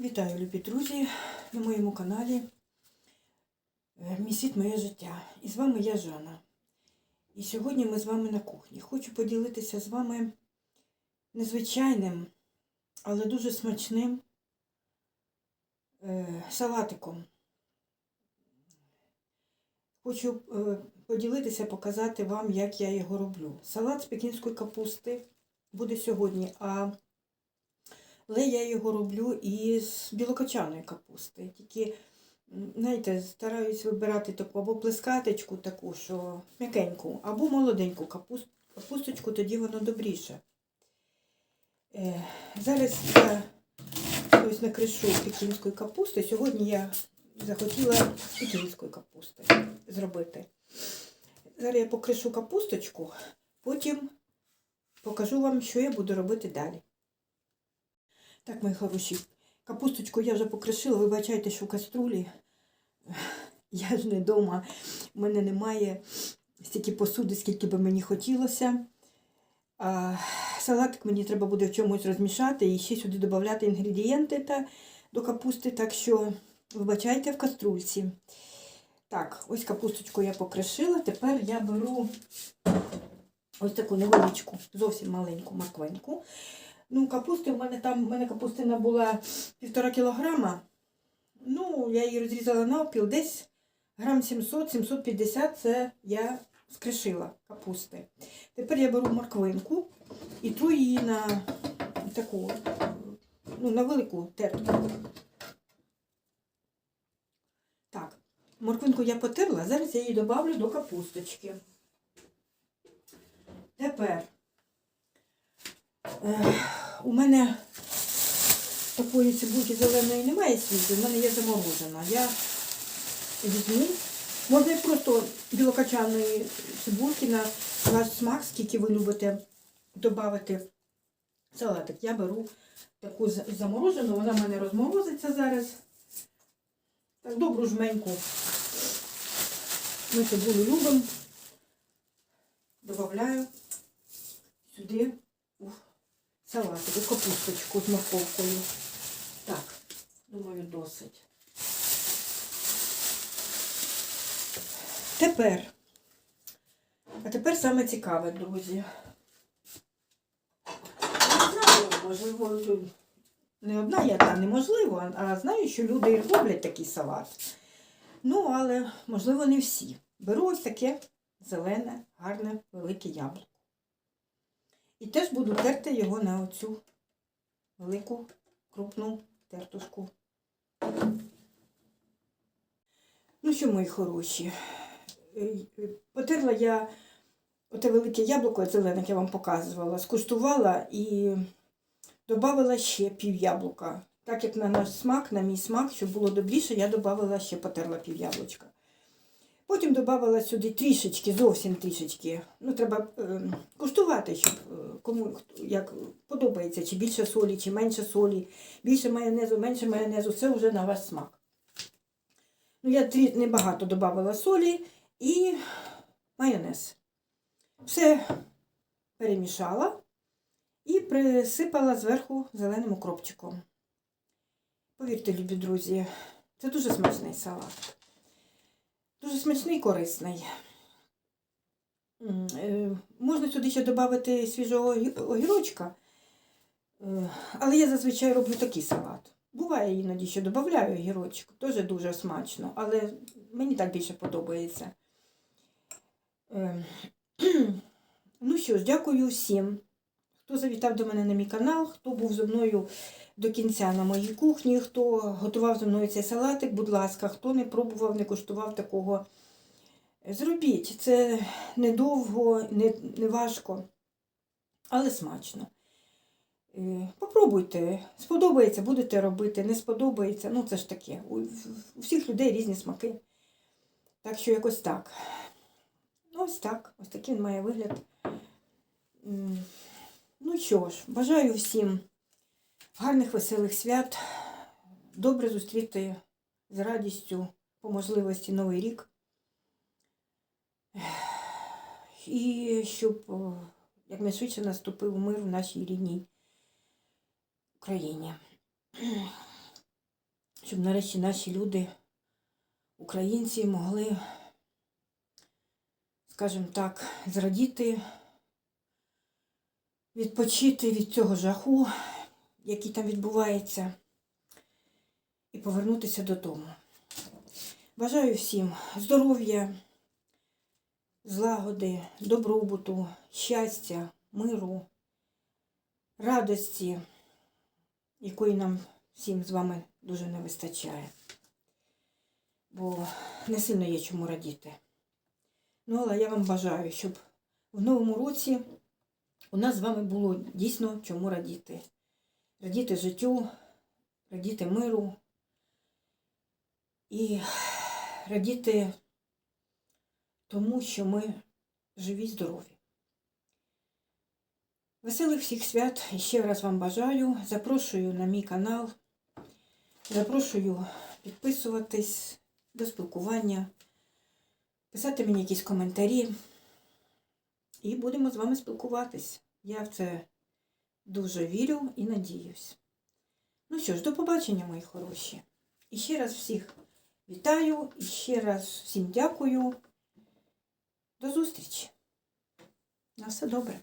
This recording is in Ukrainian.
Вітаю, любі друзі, на моєму каналі е, Мій моє життя. І з вами я Жанна. І сьогодні ми з вами на кухні. Хочу поділитися з вами незвичайним, але дуже смачним е, салатиком. Хочу е, поділитися, показати вам, як я його роблю. Салат з пекінської капусти буде сьогодні, а але я його роблю із білокочаної капусти. Тільки, знаєте, стараюсь вибирати таку або плескаточку таку, що м'якеньку, або молоденьку капуст, капусточку, тоді воно добріше. Е, зараз я ось накришу пекінської капусти. Сьогодні я захотіла пекінської капусти зробити. Зараз я покришу капусточку, потім покажу вам, що я буду робити далі. Так, мої хороші, капусточку я вже покришила, вибачайте, що в каструлі. Я ж не вдома, в мене немає стільки посуди, скільки би мені хотілося. А, салатик мені треба буде в чомусь розмішати і ще сюди додати інгредієнти та, до капусти, так що вибачайте в каструльці. Так, ось капусточку я покришила. Тепер я беру ось таку невеличку, зовсім маленьку морквинку. Ну, капусти в мене там, в мене капустина була півтора кілограма. Ну, я її розрізала навпіл, десь грам 700-750 це я скришила капусти. Тепер я беру морквинку і тру її на таку, ну, на велику тертку. Так, морквинку я потерла, зараз я її додавлю до капусточки. Тепер Е, у мене такої цибульки зеленої немає свіжої, в мене є заморожена. Я візьму. Можна і просто білокачаної цибульки на ваш смак, скільки ви любите додати салатик. Я беру таку заморожену, вона в мене розморозиться зараз. Так, добру жменьку. Ми цибулю любимо. Добавляю сюди у салатик, у капусточку з морковкою. Так, думаю, досить. Тепер, а тепер саме цікаве, друзі. Знаю, можливо, не одна я та неможливо, а знаю, що люди роблять такий салат. Ну, але, можливо, не всі. Беру ось таке зелене, гарне, велике яблуко. І теж буду терти його на оцю велику крупну тертушку. Ну що, мої хороші, е, е, потерла я оте велике яблуко зелене, я вам показувала, скуштувала і додала ще пів яблука. Так як на наш смак, на мій смак, щоб було добріше, я додала ще потерла пів яблучка. Потім додала сюди трішечки, зовсім трішечки. Ну, треба е, куштувати, щоб е, кому як подобається, чи більше солі, чи менше солі, більше майонезу, менше майонезу, це вже на ваш смак. Ну, я трі, небагато додала солі і майонез. Все перемішала і присипала зверху зеленим укропчиком. Повірте, любі друзі, це дуже смачний салат. Дуже смачний і корисний. Е, Можна сюди ще додати свіжого огірочка, е, але я зазвичай роблю такий салат. Буває іноді, що додаю огірочок, теж дуже смачно, але мені так більше подобається. Е, Ну що ж, дякую всім, хто завітав до мене на мій канал, хто був зі мною до кінця на моїй кухні, хто готував зі мною цей салатик, будь ласка, хто не пробував, не куштував такого. Зробіть. Це недовго, не, не важко, але смачно. Е, Попробуйте. Сподобається, будете робити, не сподобається. Ну, це ж таке. У, у всіх людей різні смаки. Так що якось так. Ось так. Ось такий він має вигляд. Що ж, бажаю всім гарних веселих свят, добре зустріти з радістю по можливості Новий рік. І щоб якнайшвидше наступив мир в нашій рідній Україні. щоб нарешті наші люди, українці, могли, скажімо так, зрадіти, відпочити від цього жаху, який там відбувається, і повернутися додому. Бажаю всім здоров'я, злагоди, добробуту, щастя, миру, радості, якої нам всім з вами дуже не вистачає. Бо не сильно є чому радіти. Ну, але я вам бажаю, щоб в новому році у нас з вами було дійсно чому радіти. Радіти життю, радіти миру і радіти тому, що ми живі, здорові. Веселих всіх свят ще раз вам бажаю. Запрошую на мій канал. Запрошую підписуватись до спілкування, писати мені якісь коментарі. І будемо з вами спілкуватись. Я в це дуже вірю і надіюсь. Ну що ж, до побачення, мої хороші. І ще раз всіх вітаю і ще раз всім дякую. До зустрічі. На все добре.